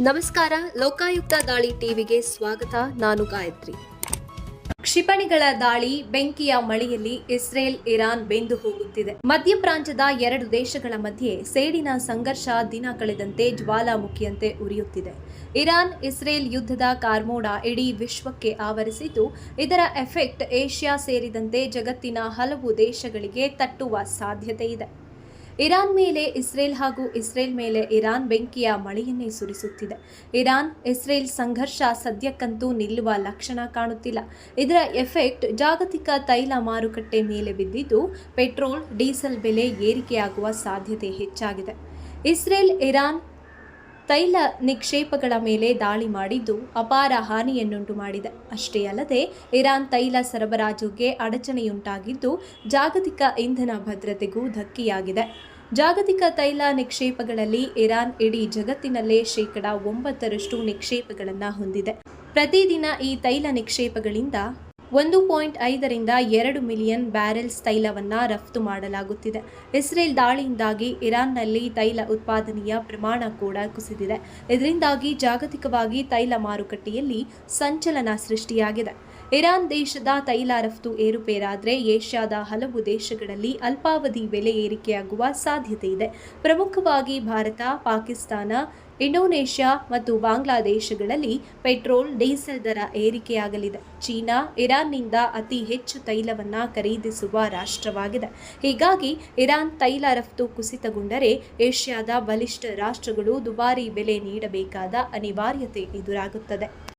ನಮಸ್ಕಾರ, ಲೋಕಾಯುಕ್ತ ದಾಳಿ ಟಿವಿಗೆ ಸ್ವಾಗತ. ನಾನು ಗಾಯತ್ರಿ. ಕ್ಷಿಪಣಿಗಳ ದಾಳಿ ಬೆಂಕಿಯ ಮಳೆಯಲ್ಲಿ ಇಸ್ರೇಲ್ ಇರಾನ್ ಬೆಂದು ಹೋಗುತ್ತಿದೆ. ಮಧ್ಯಪ್ರಾಂತ್ಯದ ಎರಡು ದೇಶಗಳ ಮಧ್ಯೆ ಸೇಡಿನ ಸಂಘರ್ಷ ದಿನ ಕಳೆದಂತೆ ಜ್ವಾಲಾಮುಖಿಯಂತೆ ಉರಿಯುತ್ತಿದೆ. ಇರಾನ್, ಇಸ್ರೇಲ್ ಯುದ್ಧದ ಕಾರ್ಮೋಡ ಇಡೀ ವಿಶ್ವಕ್ಕೆ ಆವರಿಸಿದ್ದು, ಇದರ ಎಫೆಕ್ಟ್ ಏಷ್ಯಾ ಸೇರಿದಂತೆ ಜಗತ್ತಿನ ಹಲವು ದೇಶಗಳಿಗೆ ತಟ್ಟುವ ಸಾಧ್ಯತೆ ಇದೆ. ಇರಾನ್ ಮೇಲೆ ಇಸ್ರೇಲ್ ಹಾಗೂ ಇಸ್ರೇಲ್ ಮೇಲೆ ಇರಾನ್ ಬೆಂಕಿಯ ಮಳೆಯನ್ನೇ ಸುರಿಸುತ್ತಿದೆ. ಇರಾನ್, ಇಸ್ರೇಲ್ ಸಂಘರ್ಷ ಸದ್ಯಕ್ಕಂತೂ ನಿಲ್ಲುವ ಲಕ್ಷಣ ಕಾಣುತ್ತಿಲ್ಲ. ಇದರ ಎಫೆಕ್ಟ್ ಜಾಗತಿಕ ತೈಲ ಮಾರುಕಟ್ಟೆ ಮೇಲೆ ಬಿದ್ದಿದ್ದು, ಪೆಟ್ರೋಲ್, ಡೀಸೆಲ್ ಬೆಲೆ ಏರಿಕೆಯಾಗುವ ಸಾಧ್ಯತೆ ಹೆಚ್ಚಾಗಿದೆ. ಇಸ್ರೇಲ್, ಇರಾನ್ ತೈಲ ನಿಕ್ಷೇಪಗಳ ಮೇಲೆ ದಾಳಿ ಮಾಡಿದ್ದು ಅಪಾರ ಹಾನಿಯನ್ನುಂಟು ಮಾಡಿದೆ ಅಷ್ಟೇ ಅಲ್ಲದೆ, ಇರಾನ್ ತೈಲ ಸರಬರಾಜುಗೆ ಅಡಚಣೆಯುಂಟಾಗಿದ್ದು ಜಾಗತಿಕ ಇಂಧನ ಭದ್ರತೆಗೂ ಧಕ್ಕೆಯಾಗಿದೆ. ಜಾಗತಿಕ ತೈಲ ನಿಕ್ಷೇಪಗಳಲ್ಲಿ ಇರಾನ್ ಇಡೀ ಜಗತ್ತಿನಲ್ಲೇ ಶೇಕಡಾ ಒಂಬತ್ತರಷ್ಟು ನಿಕ್ಷೇಪಗಳನ್ನು ಹೊಂದಿದೆ. ಪ್ರತಿದಿನ ಈ ತೈಲ ನಿಕ್ಷೇಪಗಳಿಂದ ಒಂದು ಪಾಯಿಂಟ್ ಐದರಿಂದ ಎರಡು ಮಿಲಿಯನ್ ಬ್ಯಾರೆಲ್ಸ್ ತೈಲವನ್ನು ರಫ್ತು ಮಾಡಲಾಗುತ್ತಿದೆ. ಇಸ್ರೇಲ್ ದಾಳಿಯಿಂದಾಗಿ ಇರಾನ್ನಲ್ಲಿ ತೈಲ ಉತ್ಪಾದನೆಯ ಪ್ರಮಾಣ ಕೂಡ ಕುಸಿದಿದೆ. ಇದರಿಂದಾಗಿ ಜಾಗತಿಕವಾಗಿ ತೈಲ ಮಾರುಕಟ್ಟೆಯಲ್ಲಿ ಸಂಚಲನ ಸೃಷ್ಟಿಯಾಗಿದೆ. ಇರಾನ್ ದೇಶದ ತೈಲ ರಫ್ತು ಏರುಪೇರಾದರೆ ಏಷ್ಯಾದ ಹಲವು ದೇಶಗಳಲ್ಲಿ ಅಲ್ಪಾವಧಿ ಬೆಲೆ ಏರಿಕೆಯಾಗುವ ಸಾಧ್ಯತೆ ಇದೆ. ಪ್ರಮುಖವಾಗಿ ಭಾರತ, ಪಾಕಿಸ್ತಾನ, ಇಂಡೋನೇಷ್ಯಾ ಮತ್ತು ಬಾಂಗ್ಲಾದೇಶಗಳಲ್ಲಿ ಪೆಟ್ರೋಲ್, ಡೀಸೆಲ್ ದರ ಏರಿಕೆಯಾಗಲಿದೆ. ಚೀನಾ, ಇರಾನ್ನಿಂದ ಅತಿ ಹೆಚ್ಚು ತೈಲವನ್ನು ಖರೀದಿಸುವ ರಾಷ್ಟ್ರವಾಗಿದೆ. ಹೀಗಾಗಿ ಇರಾನ್ ತೈಲ ರಫ್ತು ಕುಸಿತಗೊಂಡರೆ ಏಷ್ಯಾದ ಬಲಿಷ್ಠ ರಾಷ್ಟ್ರಗಳು ದುಬಾರಿ ಬೆಲೆ ನೀಡಬೇಕಾದ ಅನಿವಾರ್ಯತೆ ಎದುರಾಗುತ್ತದೆ.